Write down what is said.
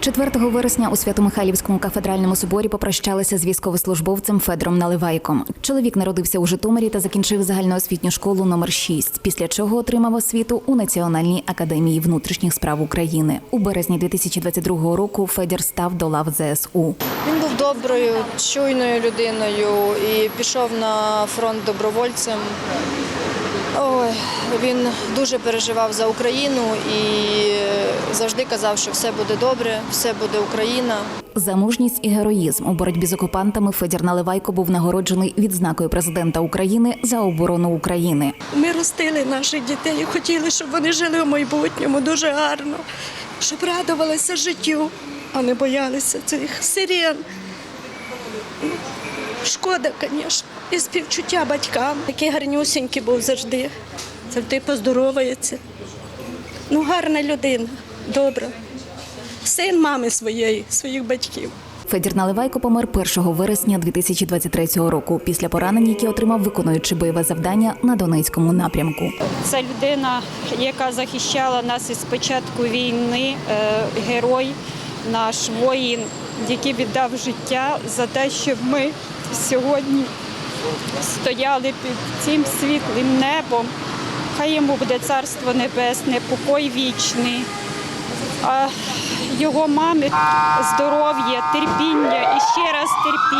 4 вересня у Свято-Михайлівському кафедральному соборі попрощалися з військовослужбовцем Федором Наливайком. Чоловік народився у Житомирі та закінчив загальноосвітню школу номер 6, після чого отримав освіту у Національній академії внутрішніх справ України. У березні 2022 року Федір став до лав ЗСУ. Він був доброю, чуйною людиною і пішов на фронт добровольцем. Ой, він дуже переживав за Україну і завжди казав, що все буде добре, все буде Україна. За мужність і героїзм у боротьбі з окупантами Федір Наливайко був нагороджений відзнакою президента України за оборону України. Ми ростили наших дітей і хотіли, щоб вони жили в майбутньому дуже гарно, щоб радувалися життю, а не боялися цих сирен. Шкода, звісно, і співчуття батькам. Такий гарнюсінький був завжди. Завжди поздоровається. Ну, гарна людина, добра. Син мами своєї, своїх батьків. Федір Наливайко помер 1 вересня 2023 року після поранень, які отримав виконуючи бойове завдання на Донецькому напрямку. Це людина, яка захищала нас із початку війни, е, герой, наш воїн, який віддав життя за те, щоб ми сьогодні стояли під цим світлим небом. Хай йому буде царство небесне, покой вічний. А його мами здоров'я, терпіння і ще раз терпіння.